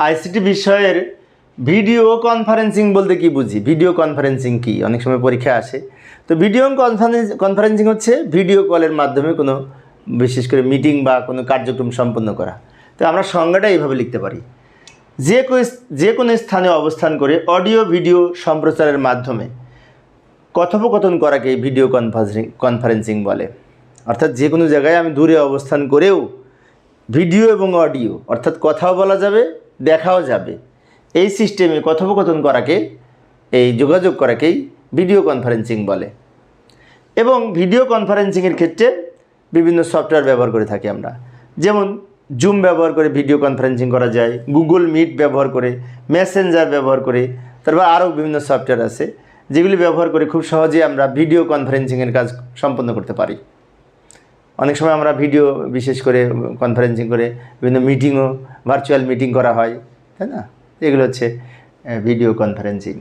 ICT বিষয়ের video conferencing বলতে কি বুঝি? ভিডিও কনফারেন্সিং কি? অনেক সময় পরীক্ষা আসে। তো ভিডিও কনফারেন্স কনফারেন্সিং হচ্ছে ভিডিও কলের মাধ্যমে কোনো বিশেষ করে মিটিং বা কোনো কার্যক্রম সম্পন্ন করা। তো আমরা সংজ্ঞাটা এইভাবে লিখতে পারি। যে যে কোনো স্থানে অবস্থান করে অডিও ভিডিও সম্প্রচারের মাধ্যমে কথোপকথন করাকে ভিডিও কনফারেন্সিং কনফারেন্সিং বলে। অর্থাৎ যে কোনো জায়গায় আমি দূরে অবস্থান করেও ভিডিও এবং অডিও অর্থাৎ কথাও বলা যাবে দেখাও যাবে। এই সিস্টেমে কথোপকথন করাকে, এই যোগাযোগ করাকেই ভিডিও কনফারেন্সিং বলে। এবং ভিডিও কনফারেন্সিংয়ের ক্ষেত্রে বিভিন্ন সফটওয়্যার ব্যবহার করে থাকি আমরা। যেমন জুম ব্যবহার করে ভিডিও কনফারেন্সিং করা যায় গুগল মিট ব্যবহার করে মেসেঞ্জার ব্যবহার করে, তারপর আরও বিভিন্ন সফটওয়্যার আছে, যেগুলি ব্যবহার করে খুব সহজে আমরা ভিডিও কনফারেন্সিংয়ের কাজ সম্পন্ন করতে পারি। অনেক সময় আমরা ভিডিও বিশেষ করে কনফারেন্সিং করে বিভিন্ন মিটিংও ভার্চুয়াল মিটিং করা হয় তাই না? এগুলো হচ্ছে ভিডিও কনফারেন্সিং